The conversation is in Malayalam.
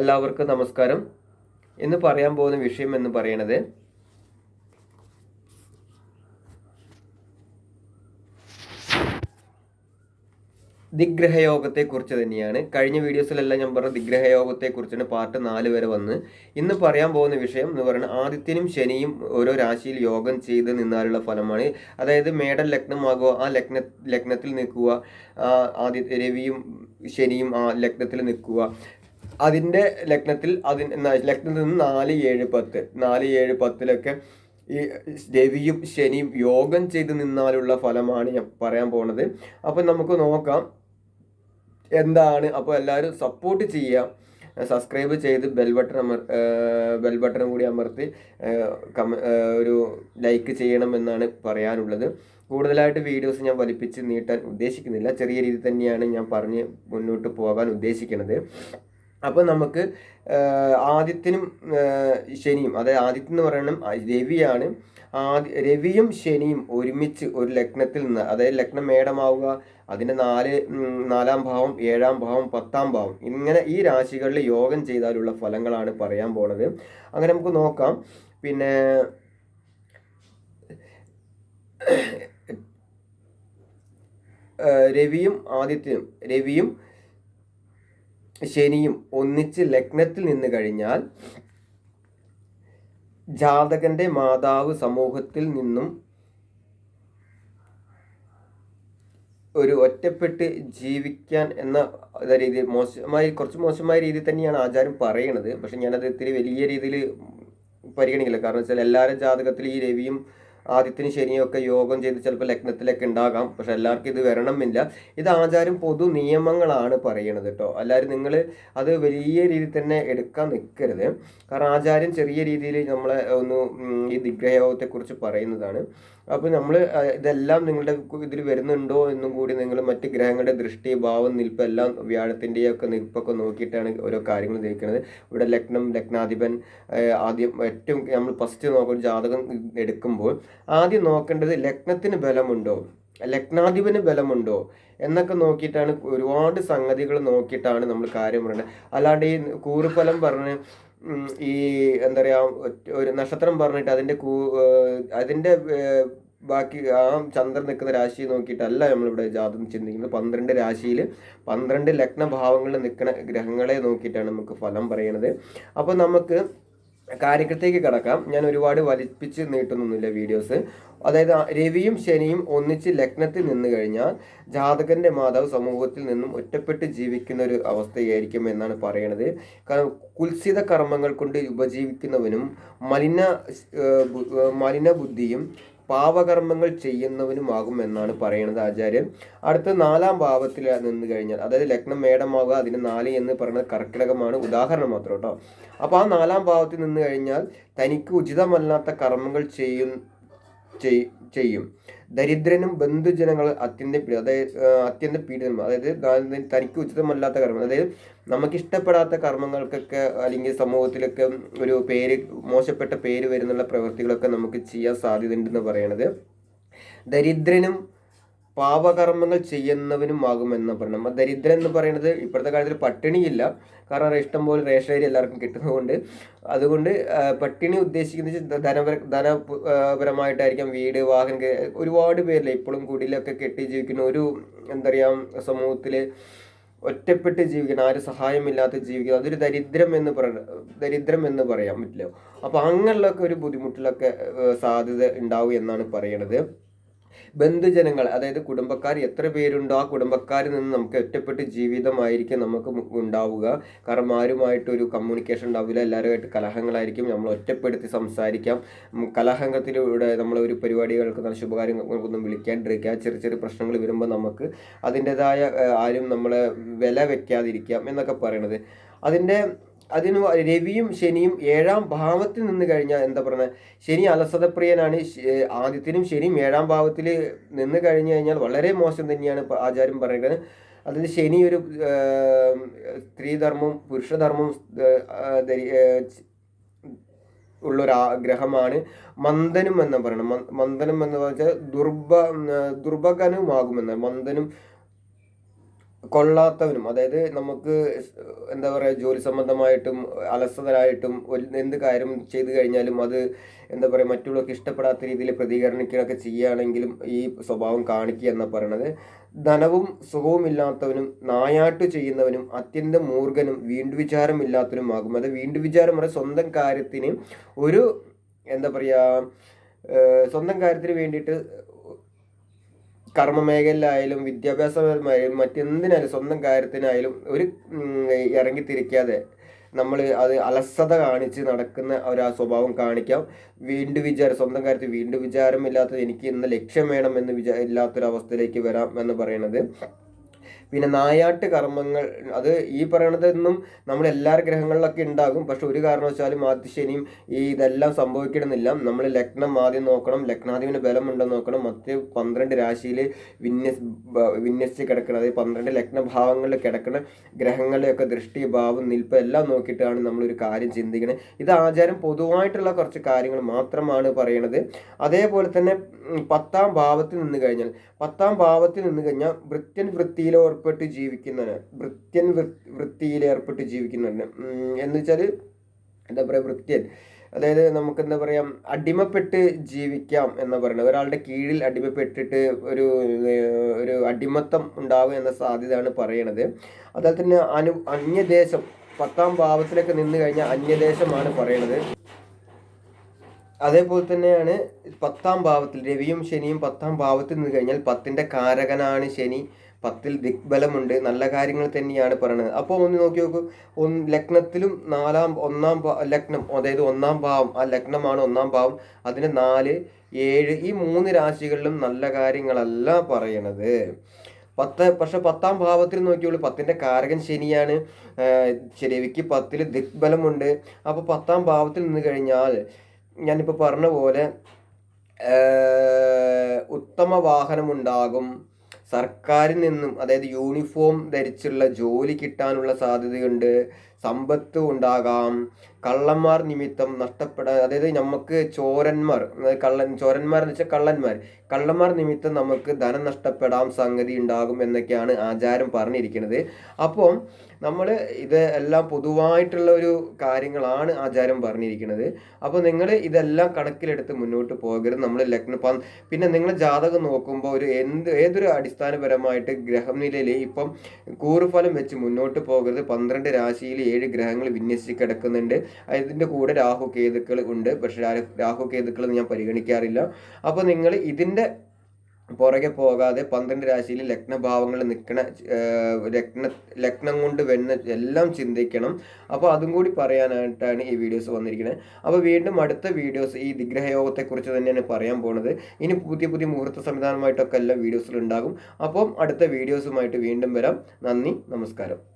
എല്ലാവർക്കും നമസ്കാരം. ഇന്ന് പറയാൻ പോകുന്ന വിഷയം എന്ന് പറയുന്നത് ദിഗ്രഹയോഗത്തെക്കുറിച്ച് തന്നെയാണ്. കഴിഞ്ഞ വീഡിയോസിലെല്ലാം ഞാൻ പറഞ്ഞ ദിഗ്രഹയോഗത്തെക്കുറിച്ചാണ് പാർട്ട് നാല് വരെ വന്ന്. ഇന്ന് പറയാൻ പോകുന്ന വിഷയം എന്ന് പറയുന്നത് ആദിത്യനും ശനിയും ഓരോ രാശിയിൽ യോഗം ചെയ്ത് നിന്നാലുള്ള ഫലമാണ്. അതായത് മേടൻ ലഗ്നമാകുക ആ ലഗ്ന ലഗ്നത്തിൽ നിൽക്കുക ആദിത്യ ആദി രവിയും ശനിയും ആ ലഗ്നത്തിൽ നിൽക്കുക. അതിന്റെ ലഗ്നത്തിൽ അതിന് ലഗ്നത്തിൽ നിന്ന് നാല് ഏഴ് പത്ത്. നാല് ഏഴ് പത്തിലൊക്കെ ഈ രവിയും ശനിയും യോഗം ചെയ്ത് നിന്നാലുള്ള ഫലമാണ് ഞാൻ പറയാൻ പോണത്. അപ്പം നമുക്ക് നോക്കാം. എന്താണ്? അപ്പോൾ എല്ലാവരും സപ്പോർട്ട് ചെയ്യുക. സബ്സ്ക്രൈബ് ചെയ്ത് ബെൽ ബട്ടൺ അമർ ബെൽ ബട്ടൺ കൂടി അമർത്തി കമ ഒരു ലൈക്ക് ചെയ്യണമെന്നാണ് പറയാനുള്ളത്. കൂടുതലായിട്ട് വീഡിയോസ് ഞാൻ വലിപ്പിച്ച് നീട്ടാൻ ഉദ്ദേശിക്കുന്നില്ല. ചെറിയ രീതിയിൽ തന്നെയാണ് ഞാൻ പറഞ്ഞ് മുന്നോട്ട് പോകാൻ ഉദ്ദേശിക്കുന്നത് അപ്പോൾ നമുക്ക് ആദിത്യനും ശനിയും അതായത് ആദിത്യം എന്ന് പറയണം രവിയാണ്. ആദി രവിയും ശനിയും ഒരുമിച്ച് ഒരു ലഗ്നത്തിൽ നിന്ന് അതായത് ലഗ്നം മേടമാവുക അതിന്റെ നാല് നാലാം ഭാവം ഏഴാം ഭാവം പത്താം ഭാവം ഇങ്ങനെ ഈ രാശികളിൽ യോഗം ചെയ്താലുള്ള ഫലങ്ങളാണ് പറയാൻ പോണത്. അങ്ങനെ നമുക്ക് നോക്കാം. പിന്നെ രവിയും ആദിത്യനും രവിയും ശനിയും ഒന്നിച്ച് ലഗ്നത്തിൽ നിന്ന് കഴിഞ്ഞാൽ ജാതകന്റെ മാതാവ് സമൂഹത്തിൽ നിന്നും ഒരു ഒറ്റപ്പെട്ട് ജീവിക്കാൻ എന്ന രീതിയിൽ മോശമായി കുറച്ച് മോശമായ രീതിയിൽ തന്നെയാണ് ആചാരം പറയണത്. പക്ഷെ ഞാനത് ഇത്തിരി വലിയ രീതിയിൽ പരിഗണിക്കില്ല. കാരണം വെച്ചാൽ എല്ലാവരും ജാതകത്തിൽ ഈ രവിയും ആദിത്യന് ശനിയും ഒക്കെ യോഗം ചെയ്ത് ചിലപ്പോൾ ലഗ്നത്തിലൊക്കെ ഉണ്ടാകാം. പക്ഷെ എല്ലാവർക്കും ഇത് വരണമെന്നില്ല. ഇത് ആചാരം പൊതു നിയമങ്ങളാണ് പറയണത് കേട്ടോ. അല്ലാതെ നിങ്ങൾ അത് വലിയ രീതിയിൽ തന്നെ എടുക്കാൻ നിൽക്കരുത്. കാരണം ആചാര്യം ചെറിയ രീതിയിൽ നമ്മളെ ഒന്ന് ഈ ദിഗ്രഹയോഗത്തെക്കുറിച്ച് പറയുന്നതാണ്. അപ്പോൾ നമ്മൾ ഇതെല്ലാം നിങ്ങളുടെ ഇതിൽ വരുന്നുണ്ടോ എന്നും കൂടി നിങ്ങൾ മറ്റ് ഗ്രഹങ്ങളുടെ ദൃഷ്ടി ഭാവം നിൽപ്പ് എല്ലാം വ്യാഴത്തിന്റെയും ഒക്കെ നിൽപ്പൊക്കെ നോക്കിയിട്ടാണ് ഓരോ കാര്യങ്ങൾ നിൽക്കുന്നത്. ഇവിടെ ലഗ്നം ലഗ്നാധിപൻ ആദ്യം ഏറ്റവും നമ്മൾ ഫസ്റ്റ് നോക്കുന്ന ജാതകം എടുക്കുമ്പോൾ ആദ്യം നോക്കേണ്ടത് ലഗ്നത്തിന് ബലമുണ്ടോ? ലഗ്നാധിപന് ബലമുണ്ടോ? എന്നൊക്കെ നോക്കിയിട്ടാണ് ഒരുപാട് സംഗതികൾ നോക്കിയിട്ടാണ് നമ്മൾ കാര്യം പറയുന്നത് അല്ലാണ്ട് ഈ കൂറുഫലം പറഞ്ഞ് ഈ എന്താ പറയുക ഒരു നക്ഷത്രം പറഞ്ഞിട്ട് അതിന്റെ കൂ അതിന്റെ ബാക്കി ആ ചന്ദ്രൻ നിൽക്കുന്ന രാശി നോക്കിയിട്ടല്ല നമ്മളിവിടെ ജാതം ചിന്തിക്കുന്നത്. പന്ത്രണ്ട് രാശിയിൽ പന്ത്രണ്ട് ലഗ്നഭാവങ്ങളിൽ നിൽക്കുന്ന ഗ്രഹങ്ങളെ നോക്കിയിട്ടാണ് നമുക്ക് ഫലം പറയണത്. അപ്പോൾ നമുക്ക് കാര്യത്തിലേക്ക് കിടക്കാം. ഞാൻ ഒരുപാട് വലിപ്പിച്ച് നീട്ടുന്നൊന്നുമില്ല വീഡിയോസ്. അതായത് രവിയും ശനിയും ഒന്നിച്ച് ലഗ്നത്തിൽ നിന്ന് കഴിഞ്ഞാൽ ജാതകന്റെ മാതാവ് സമൂഹത്തിൽ നിന്നും ഒറ്റപ്പെട്ട് ജീവിക്കുന്ന ഒരു അവസ്ഥയായിരിക്കും എന്നാണ് പറയണത്. കാരണം കുൽസിത കർമ്മങ്ങൾ കൊണ്ട് ഉപജീവിക്കുന്നവനും മലിന മലിന ബുദ്ധിയും പാപകർമ്മങ്ങൾ ചെയ്യുന്നവനുമാകും എന്നാണ് പറയുന്നത് ആചാര്യൻ. അടുത്ത നാലാം ഭാവത്തിൽ നിന്ന് കഴിഞ്ഞാൽ അതായത് ലഗ്നം മേടമാവുക അതിന് നാല് എന്ന് പറയുന്നത് കർക്കിടകമാണ്. ഉദാഹരണം മാത്രം കേട്ടോ. അപ്പോൾ ആ നാലാം ഭാവത്തിൽ നിന്ന് കഴിഞ്ഞാൽ തനിക്ക് ഉചിതമല്ലാത്ത കർമ്മങ്ങൾ ചെയ്യും ചെയ്യും. ദരിദ്രനും ബന്ധുജനങ്ങൾ അത്യന്ത അതായത് അത്യന്തം അത്യന്ത പീഡിതം അതായത് തനിക്ക് ഉചിതമല്ലാത്ത കർമ്മം അതായത് നമുക്ക് ഇഷ്ടപ്പെടാത്ത കർമ്മങ്ങൾക്കൊക്കെ അല്ലെങ്കിൽ സമൂഹത്തിലൊക്കെ ഒരു പേര് മോശപ്പെട്ട പേര് വരുന്നുള്ള പ്രവൃത്തികളൊക്കെ നമുക്ക് ചെയ്യാൻ സാധ്യതയുണ്ടെന്ന് പറയണത് ദരിദ്രനും പാപകർമ്മങ്ങൾ ചെയ്യുന്നവനുമാകുമെന്ന് പറയണം ദരിദ്രൻ എന്ന് പറയുന്നത് ഇപ്പോഴത്തെ കാലത്തിൽ പട്ടിണിയില്ല. കാരണം ഇഷ്ടം പോലെ റേഷൻ അരി എല്ലാവർക്കും കിട്ടുന്നതുകൊണ്ട്. അതുകൊണ്ട് പട്ടിണി ഉദ്ദേശിക്കുന്നത് ധനപര ധനപരമായിട്ടായിരിക്കാം വീട് വാഹനം ഒരുപാട് പേരില്ല ഇപ്പോഴും കുടിലൊക്കെ കെട്ടി ജീവിക്കുന്ന ഒരു എന്താ പറയുക സമൂഹത്തിൽ ഒറ്റപ്പെട്ട് ജീവിക്കണം ആരും സഹായമില്ലാതെ ജീവിക്കണം. അതൊരു ദരിദ്രം എന്ന് പറ ദരിദ്രം എന്ന് പറയാൻ പറ്റില്ല. അപ്പോൾ അങ്ങനെയുള്ളൊക്കെ ഒരു ബുദ്ധിമുട്ടിലൊക്കെ സാധ്യത ഉണ്ടാവും എന്നാണ് പറയണത്. ബന്ധുജനങ്ങൾ അതായത് കുടുംബക്കാർ എത്ര പേരുണ്ടോ ആ കുടുംബക്കാരിൽ നിന്ന് നമുക്ക് ഒറ്റപ്പെട്ട് ജീവിതമായിരിക്കും നമുക്ക് ഉണ്ടാവുക. കാരണം ആരുമായിട്ടൊരു കമ്മ്യൂണിക്കേഷൻ ഉണ്ടാവില്ല. എല്ലാവരുമായിട്ട് കലഹങ്ങളായിരിക്കും. നമ്മൾ ഒറ്റപ്പെടുത്തി സംസാരിക്കാം. കലഹത്തിലൂടെ നമ്മൾ ഒരു പരിപാടികൾക്ക് നല്ല ശുഭകാര്യങ്ങൾക്കൊന്നും വിളിക്കാണ്ടിരിക്കുക. ചെറിയ ചെറിയ പ്രശ്നങ്ങൾ വരുമ്പോൾ നമുക്ക് അതിന്റെതായ ആരും നമ്മളെ വില വെക്കാതിരിക്കാം എന്നൊക്കെ പറയണത്. അതിന്റെ അതിന് രവിയും ശനിയും ഏഴാം ഭാവത്തിൽ നിന്ന് കഴിഞ്ഞാൽ എന്താ പറയുന്നത് ശനി അലസതപ്രിയനാണ്. ആദ്യത്തിനും ശനിയും ഏഴാം ഭാവത്തിൽ നിന്ന് കഴിഞ്ഞു കഴിഞ്ഞാൽ വളരെ മോശം തന്നെയാണ് ആചാര്യം പറയുന്നത്. അതായത് ശനി ഒരു സ്ത്രീധർമ്മവും പുരുഷധർമ്മവും ധരി- ഉള്ളൊരു ഗ്രഹമാണ് മന്ദനും എന്ന് പറയണം. മന്ദനം എന്ന് പറഞ്ഞാൽ ദുർബ ഉം, ദുർഭകനുമാകുമെന്ന് മന്ദനും കൊള്ളാത്തവനും അതായത് നമുക്ക് എന്താ പറയുക ജോലി സംബന്ധമായിട്ടും അലസതരായിട്ടും ഒരു എന്ത് കാര്യം ചെയ്തു കഴിഞ്ഞാലും അത് എന്താ പറയുക മറ്റുള്ളവർക്ക് ഇഷ്ടപ്പെടാത്ത രീതിയിൽ പ്രതികരണിക്കുകയൊക്കെ ചെയ്യുകയാണെങ്കിലും ഈ സ്വഭാവം കാണിക്കുക എന്ന് പറയുന്നത് ധനവും സുഖവും ഇല്ലാത്തവനും നായാട്ട് ചെയ്യുന്നവനും അത്യന്തം മൂർഖനും വീണ്ടുവിചാരമില്ലാത്തവനുമാകും അത് വീണ്ടുവിചാരം പറയുക സ്വന്തം കാര്യത്തിന് ഒരു എന്താ പറയുക സ്വന്തം കാര്യത്തിന് വേണ്ടിയിട്ട് കർമ്മ മേഖലയിലായാലും വിദ്യാഭ്യാസപരമായാലും മറ്റെന്തിനായാലും സ്വന്തം കാര്യത്തിനായാലും ഒരു ഇറങ്ങിത്തിരിക്കാതെ നമ്മൾ അത് അലസത കാണിച്ച് നടക്കുന്ന ഒരു സ്വഭാവം കാണിക്കാം. വീണ്ടും വിചാരം സ്വന്തം കാര്യത്തിൽ വീണ്ടും വിചാരമില്ലാത്തത് എനിക്ക് ഇന്ന് ലക്ഷ്യം വേണം എന്ന് വിചാ ഇല്ലാത്തൊരവസ്ഥയിലേക്ക് വരാം എന്ന് പറയുന്നത്. പിന്നെ നായാട്ട് കർമ്മങ്ങൾ അത് ഈ പറയണതൊന്നും നമ്മൾ എല്ലാ ഗ്രഹങ്ങളിലൊക്കെ ഉണ്ടാകും പക്ഷെ ഒരു കാരണവശാലും ആദ്യശനിയും ഈ ഇതെല്ലാം സംഭവിക്കണമെന്നില്ല നമ്മൾ ലഗ്നം ആദ്യം നോക്കണം ലഗ്നാധിപന് ബലമുണ്ടെന്ന് നോക്കണം. മറ്റ് പന്ത്രണ്ട് രാശിയിൽ വിന്യസ് വിന്യസിച്ച് കിടക്കണം അതായത് പന്ത്രണ്ട് ലഗ്നഭാവങ്ങളിൽ കിടക്കുന്ന ഗ്രഹങ്ങളുടെയൊക്കെ ദൃഷ്ടി ഭാവം നിൽപ്പ് എല്ലാം നോക്കിയിട്ടാണ് നമ്മളൊരു കാര്യം ചിന്തിക്കുന്നത് ഇത് ആചാരം പൊതുവായിട്ടുള്ള കുറച്ച് കാര്യങ്ങൾ മാത്രമാണ് പറയണത്. അതേപോലെ തന്നെ പത്താം ഭാവത്തിൽ നിന്ന് കഴിഞ്ഞാൽ പത്താം ഭാവത്തിൽ നിന്ന് കഴിഞ്ഞാൽ വൃത്യൻ വൃത്തിയിൽ ഏർപ്പെട്ട് ജീവിക്കുന്നവന് വൃത്യൻ വൃത്തിയിൽ ഏർപ്പെട്ട് ജീവിക്കുന്നവന് എന്ന് വെച്ചാൽ എന്താ പറയുക വൃത്യൻ. അതായത് നമുക്ക് എന്താ പറയാ അടിമപ്പെട്ട് ജീവിക്കാം എന്ന് പറയുന്നത് ഒരാളുടെ കീഴിൽ അടിമപ്പെട്ടിട്ട് ഒരു ഒരു അടിമത്തം ഉണ്ടാവുക എന്ന സാധ്യതയാണ് പറയണത്. അതുപോലെ തന്നെ അനു അന്യദേശം പത്താം ഭാവത്തിലൊക്കെ നിന്ന് കഴിഞ്ഞാൽ അന്യദേശമാണ് പറയണത്. അതേപോലെ തന്നെയാണ് പത്താം ഭാവത്തിൽ രവിയും ശനിയും പത്താം ഭാവത്തിൽ നിന്ന് കഴിഞ്ഞാൽ പത്തിന്റെ കാരകനാണ് ശനി. പത്തിൽ ദിഗ്ബലമുണ്ട് നല്ല കാര്യങ്ങൾ തന്നെയാണ് പറയുന്നത് അപ്പോൾ ഒന്ന് നോക്കി നോക്കൂ. ഒന്ന് ലഗ്നത്തിലും നാലാം ഒന്നാം ലഗ്നം അതായത് ഒന്നാം ഭാവം ആ ലഗ്നമാണ് ഒന്നാം ഭാവം അതിന് നാല് ഏഴ് ഈ മൂന്ന് രാശികളിലും നല്ല കാര്യങ്ങളല്ല പറയണത്. പത്ത് പക്ഷെ പത്താം ഭാവത്തിൽ നോക്കിയുള്ളൂ. പത്തിന്റെ കാരകൻ ശനിയാണ്. ശരിക്ക് പത്തിൽ ദിഗ്ബലമുണ്ട്. അപ്പോൾ പത്താം ഭാവത്തിൽ നിന്ന് കഴിഞ്ഞാൽ ഞാനിപ്പോൾ പറഞ്ഞ പോലെ ഉത്തമ വാഹനമുണ്ടാകും സർക്കാരിൽ നിന്നും അതായത് യൂണിഫോം ധരിച്ചുള്ള ജോലി കിട്ടാനുള്ള സാധ്യതയുണ്ട്. സമ്പത്ത് ഉണ്ടാകാം. കള്ളന്മാർ നിമിത്തം നഷ്ടപ്പെടാൻ അതായത് നമുക്ക് ചോരന്മാർ കള്ളൻ ചോരന്മാർ എന്ന് വെച്ചാൽ കള്ളന്മാർ. കള്ളന്മാർ നിമിത്തം നമുക്ക് ധനം നഷ്ടപ്പെടാം സംഗതി ഉണ്ടാകും എന്നൊക്കെയാണ് ആചാരം പറഞ്ഞിരിക്കുന്നത്. അപ്പം നമ്മൾ ഇത് എല്ലാം പൊതുവായിട്ടുള്ള ഒരു കാര്യങ്ങളാണ് ആചാരം പറഞ്ഞിരിക്കുന്നത്. അപ്പോൾ നിങ്ങൾ ഇതെല്ലാം കണക്കിലെടുത്ത് മുന്നോട്ട് പോകരുത്. നമ്മൾ ലഗ്ന പിന്നെ നിങ്ങൾ ജാതകം നോക്കുമ്പോൾ ഒരു എന്ത് ഏതൊരു അടിസ്ഥാനപരമായിട്ട് ഗ്രഹനിലയിൽ ഇപ്പം കൂറുഫലം വെച്ച് മുന്നോട്ട് പോകരുത്. പന്ത്രണ്ട് രാശിയിൽ ഏഴ് ഗ്രഹങ്ങൾ വിന്യസിച്ച് കിടക്കുന്നുണ്ട്. ഇതിന്റെ കൂടെ രാഹു കേതുക്കൾ ഉണ്ട്. പക്ഷേ രാഹു കേതുക്കൾ ഞാൻ പരിഗണിക്കാറില്ല. അപ്പോൾ നിങ്ങൾ ഇതിന്റെ പുറകെ പോകാതെ പന്ത്രണ്ട് രാശിയിൽ ലഗ്നഭാവങ്ങൾ നിൽക്കണ ലഗ്ന ലഗ്നം കൊണ്ട് വെണ്ണ എല്ലാം ചിന്തിക്കണം. അപ്പോൾ അതും കൂടി പറയാനായിട്ടാണ് ഈ വീഡിയോസ് വന്നിരിക്കുന്നത് അപ്പോൾ വീണ്ടും അടുത്ത വീഡിയോസ് ഈ ദിഗ്രഹയോഗത്തെക്കുറിച്ച് തന്നെയാണ് പറയാൻ പോകുന്നത് ഇനി പുതിയ പുതിയ മുഹൂർത്ത സംവിധാനമായിട്ടൊക്കെ എല്ലാം വീഡിയോസിലുണ്ടാകും അപ്പം അടുത്ത വീഡിയോസുമായിട്ട് വീണ്ടും വരാം. നന്ദി നമസ്കാരം.